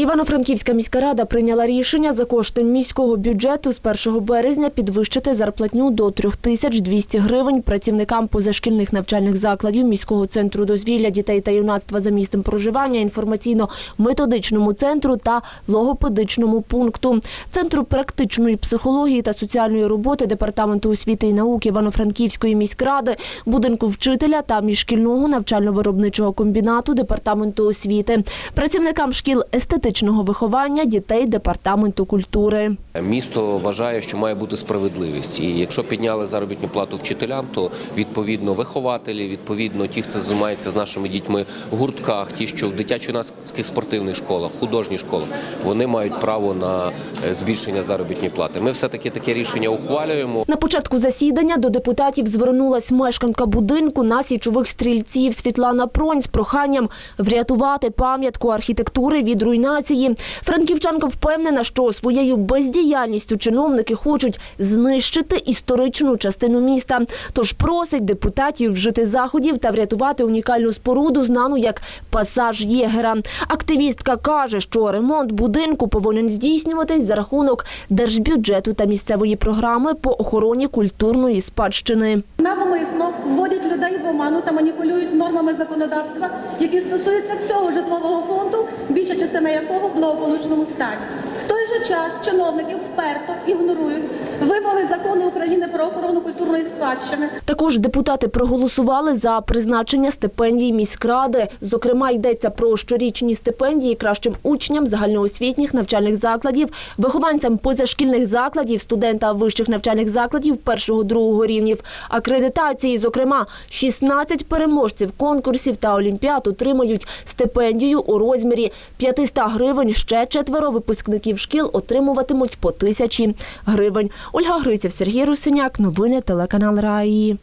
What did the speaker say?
Івано-Франківська міська рада прийняла рішення за кошти міського бюджету з 1 березня підвищити зарплатню до 3200 гривень працівникам позашкільних навчальних закладів міського центру дозвілля дітей та юнацтва за місцем проживання, інформаційно-методичному центру та логопедичному пункту, центру практичної психології та соціальної роботи департаменту освіти і науки Івано-Франківської міськради, будинку вчителя та міжшкільного навчально-виробничого комбінату департаменту освіти, працівникам шкіл естетичного виховання дітей департаменту культури. Місто вважає, що має бути справедливість. І якщо підняли заробітну плату вчителям, то відповідно вихователі, відповідно ті, хто займається з нашими дітьми в гуртках, ті, що в дитячо-юнацьких спортивних школах, художніх школах, вони мають право на е, збільшення заробітної плати. Ми все таки таке рішення ухвалюємо. На початку засідання до депутатів звернулась мешканка будинку на січових стрільців Світлана Пронь з проханням врятувати пам'ятку архітектури від руйнації. Франківчанка впевнена, що своєю бездіяльністю чиновники хочуть знищити історичну частину міста. Тож просить депутатів вжити заходів та врятувати унікальну споруду, знану як пасаж Єгера. Активістка каже, що ремонт будинку повинен здійснюватись за рахунок держбюджету та місцевої програми по охороні культурної спадщини. Вводять людей в оману та маніпулюють нормами законодавства, які стосуються всього житлового фонду, більша частина якого в благополучному стані. Час чиновники вперто ігнорують вимоги закону України про охорону культурної спадщини, Також депутати проголосували за призначення стипендій міськради. Зокрема, йдеться про щорічні стипендії кращим учням загальноосвітніх навчальних закладів, вихованцям позашкільних закладів, студентам вищих навчальних закладів першого-другого рівнів. Акредитації, зокрема, 16 переможців конкурсів та олімпіад отримають стипендію у розмірі 500 гривень. Ще четверо випускників шкіл отримуватимуть по тисячі гривень. Ольга Гриців, Сергій Русиняк. Новини телеканал Раї.